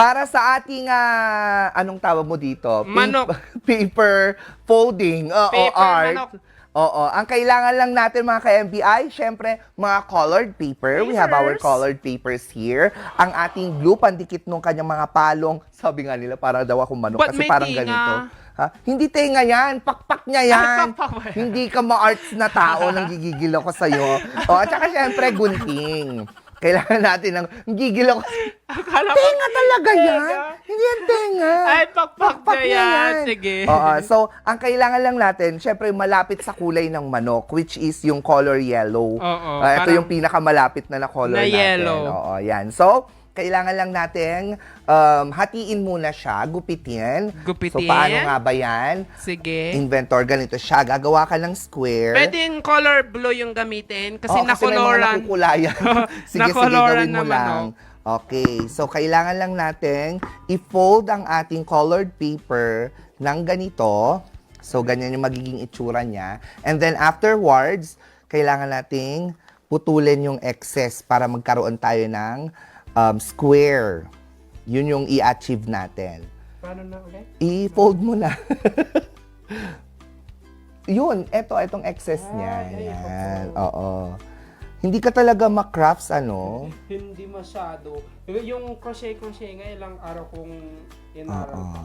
Para sa ating, ah, anong tawag mo dito? Pa- Manok. paper folding. Oo, Paper art. manok. Oo. Ang kailangan lang natin mga ka-MBI, syempre, mga colored paper. We have our Papers. colored papers here. Ang ating glue, pandikit nung kanyang mga palong. Sabi nga nila, para daw akong manok. Kasi parang tinga? ganito. Ha? Hindi tenga yan. Pakpak niya yan. pakpak yan? Hindi ka ma-arts na tao nang gigigil ako sa'yo. O, at saka syempre, gunting. Kailangan natin ng gigil ako. Akala ko, Tenga talaga yan. Tenga? Hindi yan tenga. Ay, pakpak na yan. Sige. Oo, so, ang kailangan lang natin, syempre, malapit sa kulay ng manok, which is yung color yellow. Oo, Ah, ito parang- yung pinakamalapit na na color Na natin. yellow. Oo, yan. So, kailangan lang natin um, hatiin muna siya, gupitin. Gupitin. So, paano nga ba yan? Sige. Inventor, ganito siya. Gagawa ka ng square. Pwedeng color blue yung gamitin kasi Oo, may mga nakoloran. nakukulayan. sige, sige, Nakoloran gawin mo naman, lang. Okay, so kailangan lang natin i-fold ang ating colored paper ng ganito. So, ganyan yung magiging itsura niya. And then afterwards, kailangan nating putulin yung excess para magkaroon tayo ng um, square. Yun yung i-achieve natin. Paano na ulit? I-fold mo na. Yun, eto, etong excess niya. Ah, ay, Yan, oo. Hindi ka talaga makrafts, ano? Hindi masyado. Yung crochet-crochet nga, ilang araw kong inaral. Oo.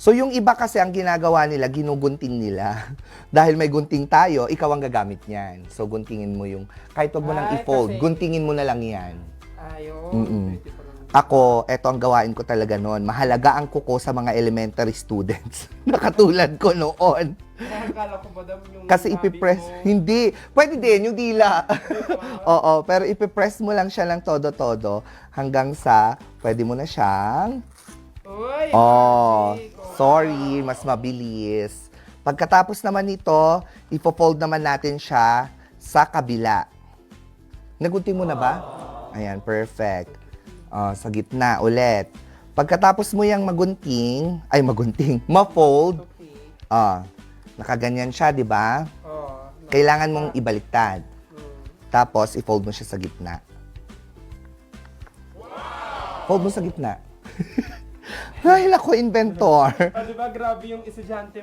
So, yung iba kasi ang ginagawa nila, ginugunting nila. Dahil may gunting tayo, ikaw ang gagamit niyan. So, guntingin mo yung, kahit wag mo nang i-fold, kasi- guntingin mo na lang yan. Ayun. Mm-mm. Ako, eto ang gawain ko talaga noon. Mahalaga ang kuko sa mga elementary students. Nakatulad ko noon. Ko ba yung Kasi ipipress, mo, hindi. Pwede din, yung dila. Oo, pero ipipress mo lang siya ng todo-todo hanggang sa pwede mo na siyang... Uy, Oh, sorry, mas mabilis. Pagkatapos naman nito, ipofold naman natin siya sa kabila. Nagunting mo na ba? Ayan, perfect. Oh, sa gitna ulit. Pagkatapos mo yung magunting, ay magunting, ma-fold, Okay. ah, nakaganyan siya, di ba? Oh, na- Kailangan mong ibaliktad. Hmm. Tapos, i-fold mo siya sa gitna. Fold mo sa gitna. Dahil ako inventor. Ah, di ba grabe yung estudyante?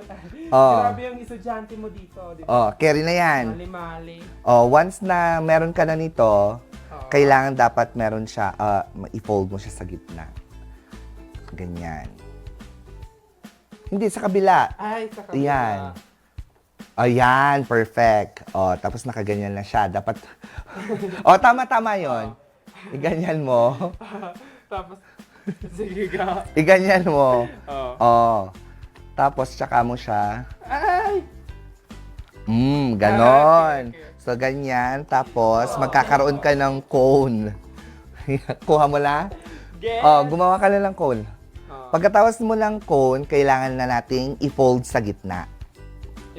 Oo. Grabe yung estudyante mo dito, di ba? Oh, carry na yan. Mali-mali. Oh, once na meron ka na nito. Kailangan dapat meron siya, ah, i-fold mo siya sa gitna. Ganyan. Hindi, sa kabila. Ay, sa kabila. Yan. Ayan, perfect. Oh, tapos nakaganyan na siya. Dapat, oh, tama-tama yon. Iganyan mo. Tapos, sige ka. Iganyan mo. Oh. Oh. Tapos, tsaka mo siya. Ay! Mm, ganon. Ah, okay. So, ganyan. Tapos, magkakaroon ka ng cone. Kuha mo na? Get! Oh, gumawa ka na ng cone. Oh. Pagkatapos mo ng cone, kailangan na nating i-fold sa gitna.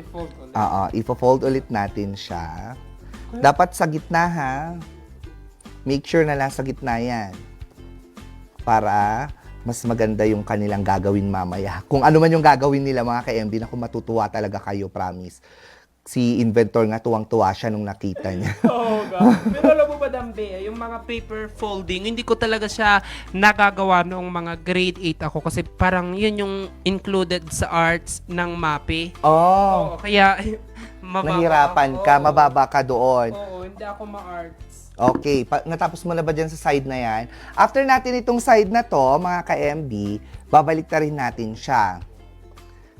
I-fold ulit. Oo, ipo-fold ulit natin siya. Dapat sa gitna ha. Make sure na nasa gitna yan. Para mas maganda yung kanilang gagawin mamaya. Kung ano man yung gagawin nila mga ka-MB, naku matutuwa talaga kayo, promise. Si inventor nga tuwang-tuwa siya nung nakita niya. Oo, ga. Pero alam mo ba, Dambe, yung mga paper folding, hindi ko talaga siya nagagawa noong mga grade 8 ako kasi parang yun yung included sa arts ng MAPE. oh, Oo, kaya mababa nahirapan ako. ka, mababa ka doon. Oo, hindi ako ma-arts. Okay, pa- natapos mo na ba dyan sa side na yan? After natin itong side na to, mga ka-MB, babalik na rin natin siya.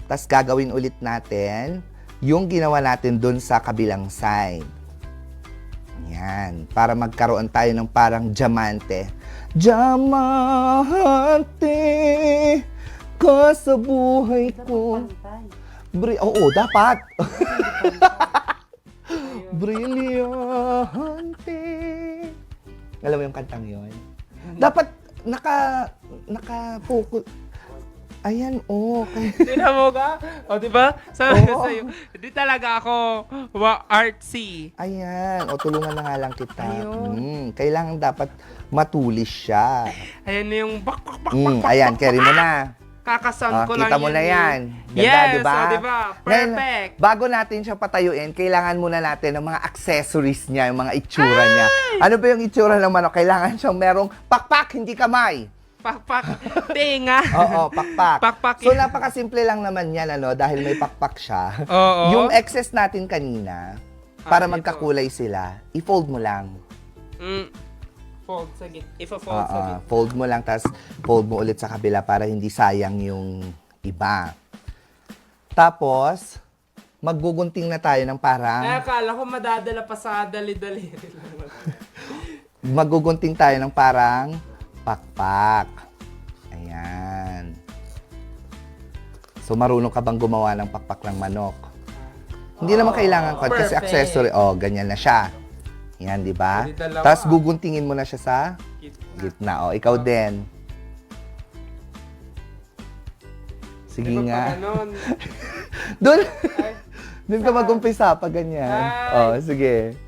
Tapos gagawin ulit natin yung ginawa natin dun sa kabilang side. Yan, para magkaroon tayo ng parang diamante. Diamante ka sa buhay ko. Bri- Oo, dapat. Brilyante. Alam mo yung kantang yon? Dapat naka naka focus. Ayan, oh. Tingnan mo ka? O, di ba? Sabi ko Oo. sa'yo, hindi talaga ako wa artsy. Ayan, o tulungan na nga lang kita. Ayun. Mm, kailangan dapat matulis siya. Ayan na yung bak, bak, bak, Mm, bak, ayan, carry mo na. Kakasound Ah, ko lang kita mo na eh. yan. Ganda, yes, di ba? o, di ba? Ngayon, Perfect. bago natin siya patayuin, kailangan muna natin ng mga accessories niya, yung mga itsura niya. Ano ba yung itsura ng manok? Kailangan siyang merong pakpak, hindi kamay. Pakpak. Tenga. Oo, pakpak. Pakpak So, napakasimple lang naman yan, ano, dahil may pakpak siya. Oo. Yung excess natin kanina, para Ah, ito. magkakulay sila, i-fold mo lang. Mm. Fold sa git. If a fold Oo, sa git. fold mo lang, tapos fold mo ulit sa kabila para hindi sayang yung iba. Tapos, maggugunting na tayo ng Ay, parang, akala ko madadala pa sa dali-dali. maggugunting tayo ng parang pakpak. Ayan. So, marunong ka bang gumawa ng pakpak ng manok? Hindi naman kailangan ko kasi perfect. accessory. Oh, ganyan na siya. Yan, di ba? Pwede dalawa. Tapos guguntingin mo na siya sa gitna. Oh, ikaw din. Sige Di ba nga. pa ganon? Doon, Ay, doon ka mag-umpisa pa ganyan. Ay. Oh, sige.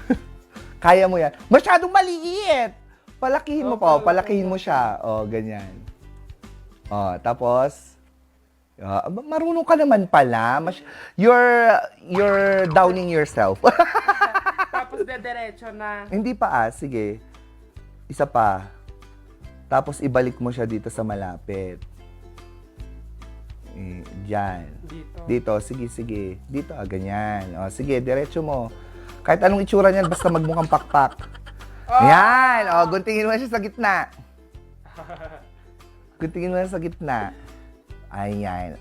Kaya mo yan. Masyadong maliit. Palakihin mo Oh, pa. oh. palaki. Palakihin mo siya. Oh, ganyan. Oh, tapos, ah, marunong ka naman pala. Mas, you're, you're downing yourself. Tapos dediretso na. Hindi pa ah, sige. Isa pa. Tapos ibalik mo siya dito sa malapit. Eh, Diyan. Dito. Dito, sige, sige. Dito, ah, ganyan. O, sige, diretso mo. Kahit anong itsura niyan, basta magmukhang pakpak. Yan! O, guntingin mo siya sa gitna. Guntingin mo na sa gitna. Ayan.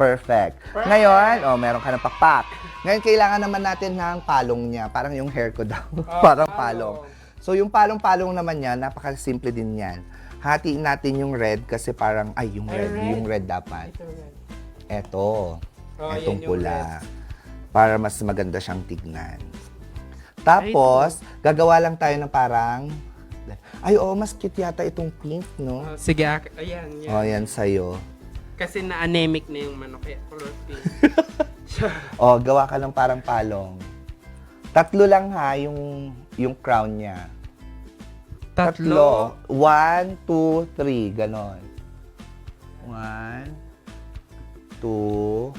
Perfect. Ngayon, oh, meron ka ng pakpak. Ngayon, kailangan naman natin ng palong niya. Parang yung hair ko daw. Parang palong. So, yung palong-palong naman niya, napaka-simple din yan. Hatiin natin yung red kasi parang, ay, yung Ay, red, red. yung red dapat. Ito red. Eto. Oh, etong pula. Para mas maganda siyang tignan. Tapos, gagawa lang tayo ng parang, ay, oo, mas cute yata itong pink, no? Oh, sige, ak- ayan, yan. Oh, yan sa'yo. Kasi na-anemic na yung manok. Kaya color pink. Oh, gawa ka ng parang palong. Tatlo lang ha, yung, yung crown niya. Tatlo. One, two, three. Ganon. One, two.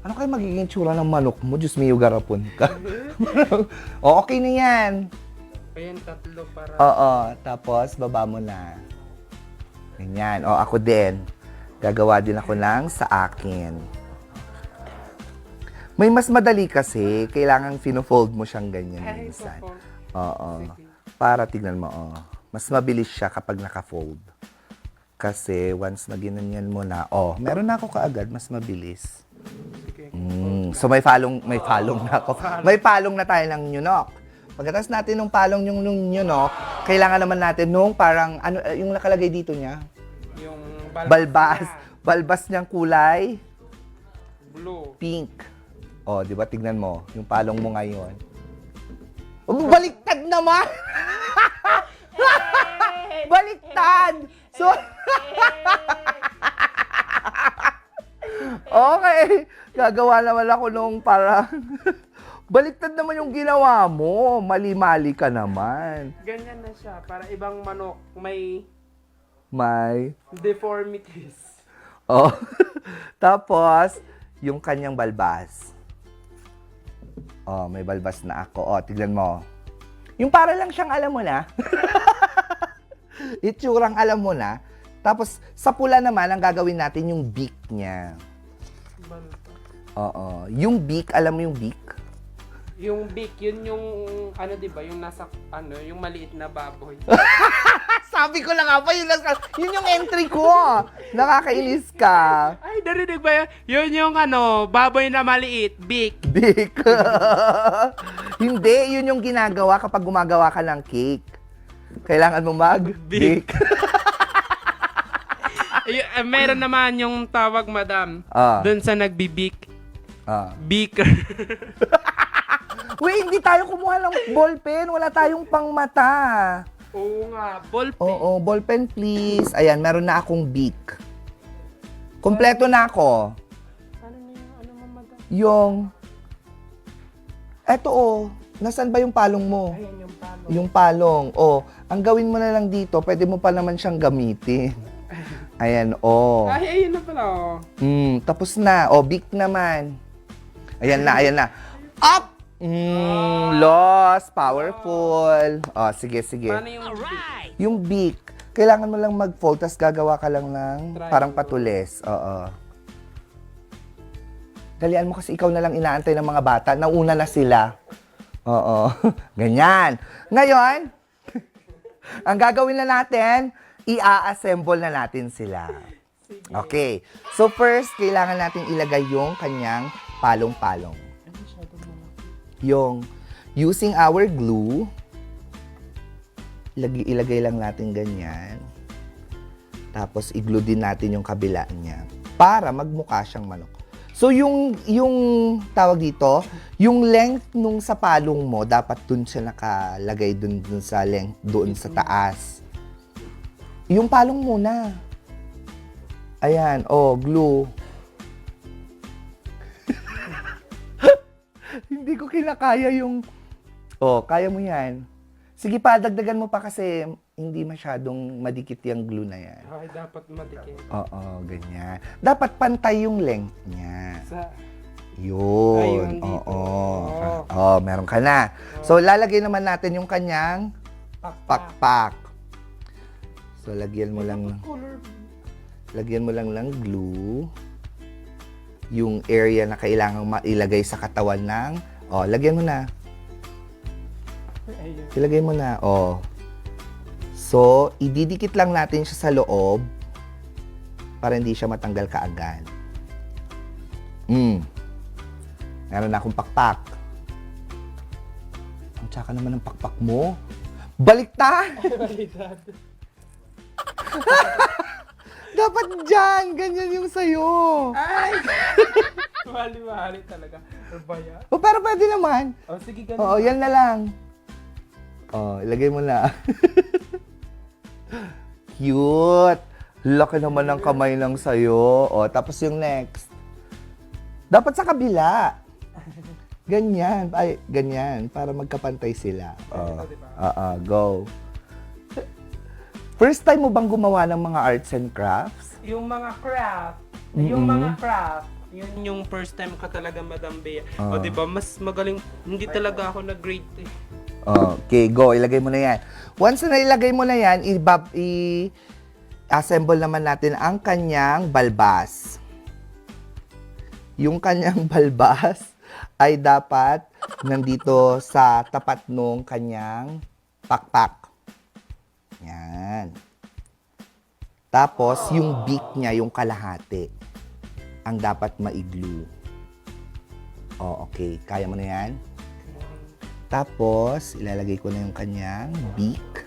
Ano kaya magiging tsura ng manok mo? Diyos mio, garapon ka. oh, okay na yan. Ayan, tatlo para. Oo, tapos baba mo na. Ganyan. O, ako din. Gagawa din ako ng sa akin. May mas madali kasi, kailangan fino-fold mo siyang ganyan Ay, minsan. po. Oo. Sige. Para tignan mo, oh. Mas mabilis siya kapag naka-fold. Kasi once na ginanyan mo na, oh, meron na ako kaagad, mas mabilis. Mm, so may palong, may palong na ako. May palong na tayo ng nyunok. Pagkatapos natin nung palong yung nung nyunok, kailangan naman natin nung parang, ano, eh, yung nakalagay dito niya? Yung Balbas. niya, Balbas niyang kulay, Blue. pink. O, di ba, tignan mo, yung palong mo ngayon. Oh, baliktad naman! baliktad! So, okay. Gagawa naman ako nung parang, baliktad naman yung ginawa mo. Mali-mali ka naman. Ganyan na siya. Para ibang manok may May, deformities. oh. Tapos, yung kanyang balbas. Oh, may balbas na ako. Oh, tignan mo. Yung para lang siyang alam mo na. Itsurang alam mo na. Tapos, sa pula naman, ang gagawin natin yung beak niya. Banta. Oo. Yung beak, alam mo yung beak? Yung beak, yun yung, ano di ba, yung nasa, ano, yung maliit na baboy. Sabi ko na nga pa, yun, lang, yun yung entry ko. Nakakainis ka. Ay, narinig ba yun? Yun yung, ano, baboy na maliit, beak. Beak. Hindi, yun yung ginagawa kapag gumagawa ka ng cake. Kailangan mo mag-bake. Ay, eh, meron naman yung tawag, madam, Ah. dun sa nagbibik. ah. Beaker. Wait, hindi tayo kumuha ng ballpen. Wala tayong pangmata. Oo nga, ball pen. Oo, ballpen please. Ayan, meron na akong beak. Kompleto na ako. Ano na yung, ano mo, madam? Yung... Eto oh, nasan ba yung palong mo? Ayan yung palo. Yung palong. Oh, ang gawin mo na lang dito, pwede mo pa naman siyang gamitin. Ayan, oh. Ay, ayun na pala, oh. Mm, tapos na. O, beak naman. Ayan na, ayan na. Up! Mm, lost. Powerful. O, sige, sige. Paano yung beak? Yung beak, kailangan mo lang mag-fold, tas gagawa ka lang ng Triangle. parang patulis. Oo. Dalian mo kasi ikaw na lang inaantay ng mga bata. Nauna na sila. Oo. Ganyan. Ngayon, ang gagawin na natin, i-assemble na natin sila. Okay. So first, kailangan natin ilagay yung kanyang palong-palong. Yung using our glue, ilagay, ilagay lang natin ganyan. Tapos i-glue din natin yung kabila niya para magmukha siyang manok. So yung yung tawag dito, yung length nung sa palong mo dapat dun siya nakalagay dun, dun sa length doon sa taas. Yung palong muna. Ayan, oh, glue. Hindi ko kinakaya yung Oh, kaya mo 'yan. Sige pa, dagdagan mo pa kasi hindi masyadong madikit yung glue na yan. Ay, dapat madikit. Oo, ganyan. Dapat pantay yung length niya. Sa, Yun. Ayun, dito. Oo. Oo. Oh, meron ka na. So, lalagay naman natin yung kanyang pakpak. pakpak. So, lagyan mo lang, lagyan mo lang ng glue. Yung area na kailangang mailagay sa katawan ng, oh, lagyan mo na. Ilagay mo na, oh. So, ididikit lang natin siya sa loob para hindi siya matanggal kaagad. Mm. Meron na akong pakpak. Ang tsaka naman ng pakpak mo. Baliktad! Validad. Dapat dyan! Ganyan yung sayo. Ay! Mali-mali talaga. Ano ba yan? O, pero pwede naman. Oh, sige, ganun. Oo, yan na lang. Oh, ilagay mo na. Cute. Laki naman ng kamay ng sayo. Oh, tapos yung next. Dapat sa kabila. Ganyan. Ay, ganyan. Para magkapantay sila. Oh. Ito, diba? Oo, go. First time mo bang gumawa ng mga arts and crafts? Yung mga craft, yung Mm-mm. mga craft, yun yung first time ka talaga, Madam Bea. Ah. O, di ba, mas magaling, hindi talaga ako nag-grade eh. Okay, go. Ilagay mo na yan. Once na ilagay mo na yan, ibab, i- assemble naman natin ang kanyang balbas. Yung kanyang balbas ay dapat nandito sa tapat nung kanyang pakpak. Yan. Tapos, yung beak niya, yung kalahati, ang dapat maiglu. Oh, okay. Kaya mo na yan? Tapos, ilalagay ko na yung kanyang beak.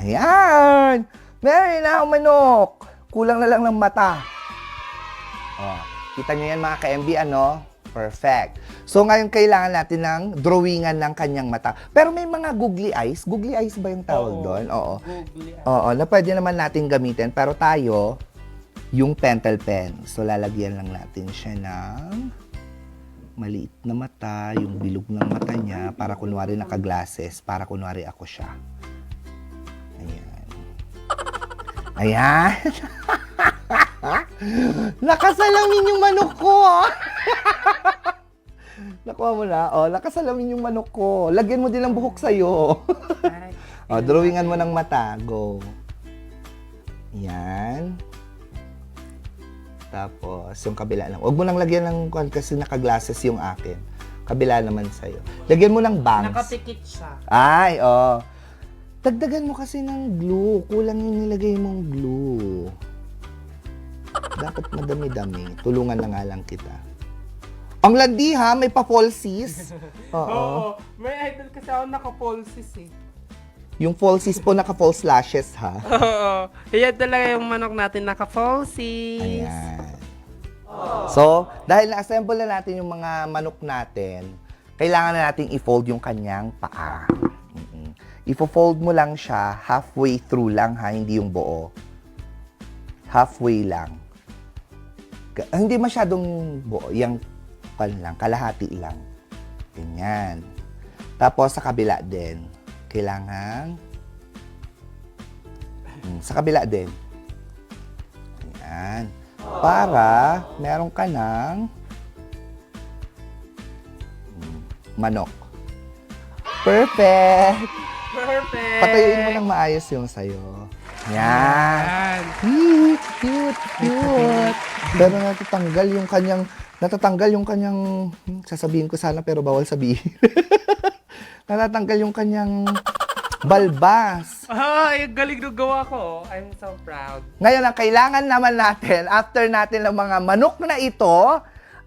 Ayan! Meron na akong manok! Kulang na lang ng mata. Oh, kita nyo yan mga ka-MB, ano? Perfect. So, ngayon kailangan natin ng drawingan ng kanyang mata. Pero may mga googly eyes. Googly eyes ba yung tawag Oo. doon? Oo. Google yan. Oo, na pwede naman natin gamitin. Pero tayo, yung pentel pen. So, lalagyan lang natin siya ng maliit na mata, yung bilog ng mata niya, para kunwari naka-glasses, para kunwari ako siya. Ayan. Ayan. Nakasalamin yung manok ko, ah. Nakuha mo na? Oh, nakasalamin yung manok ko. Lagyan mo din ng buhok sa'yo. Ay, Oh, drawingan mo ng mata. Go. Yan. Tapos, yung kabila lang. Huwag mo nang lagyan ng kwan kasi naka-glasses yung akin. Kabila naman sa'yo. Lagyan mo ng bangs. Nakapikit siya. Ay, oh. Dagdagan mo kasi ng glue. Kulang yung nilagay mong glue. Dapat madami-dami. Tulungan na nga lang kita. Ang landi ha, may pa-falsies. Oo. Oo. May idol kasi ako naka-pulses eh. Yung falsies po naka-false lashes ha. Oo. Yan talaga yung manok natin naka-pulses. Ayan. So, dahil na-assemble na natin yung mga manok natin, kailangan na nating i-fold yung kanyang paa. Mm-mm. Ifo-fold mo lang siya halfway through lang ha, hindi yung buo. Halfway lang. Ka- hindi masyadong buo, yung pan lang, kalahati lang. Ganyan. Tapos sa kabila din, kailangan Mm, sa kabila din. Ayan. Para meron ka ng mm, manok. Perfect! perfect. Patayuin mo ng maayos yung sayo. Yan. Yan. Cute, cute, cute. Pero natatanggal yung kanyang, natatanggal yung kanyang, hmm, sasabihin ko sana pero bawal sabihin. natatanggal yung kanyang balbas. Ay, ang galing ng gawa ko. I'm so proud. Ngayon, ang kailangan naman natin, after natin ng mga manok na ito,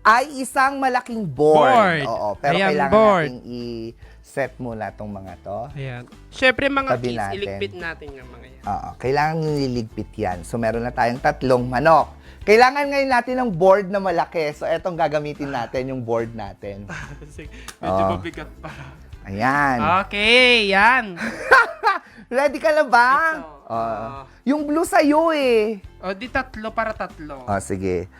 ay isang malaking board. Board. Oo, pero Ayan, kailangan board. nating i-set muna itong mga to. Ayan. Siyempre mga Tabi kids, natin. iligpit natin yung mga yan. Oo, kailangan nililigpit yan. So, meron na tayong tatlong manok. Kailangan ngayon natin ng board na malaki. So, etong gagamitin natin, yung board natin. Sige, medyo Oo. mabigat pa. Ayan. Okay, yan. Ready ka na ba? Ito. Oo. Ah. yung blue sa'yo eh. O, di tatlo para tatlo. O, sige.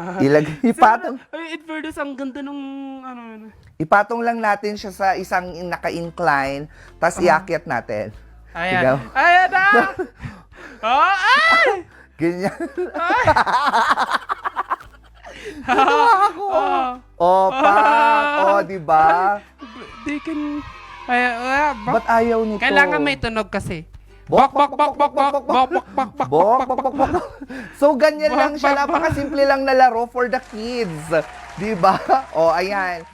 Ilag, ipatong, Ay, in fairness, ang ganda nung ano, ano. ipatong lang natin siya sa isang naka-incline, tapos iakyat natin. Ayan. Ikaw? Ayan na! oh, ay! Ganyan. Natawa ako. Oh, o, pa. O, di ba? they can... Ay, ah, bak- Ba't ayaw nito? Kailangan may tunog kasi. Bok, Bok, bok, bok, bok, bok, bok, bok, bok, bok, Bok, bok, bok, bok. So, ganyan lang siya. Napakasimple lang na laro for the kids. Di ba? O, ayan.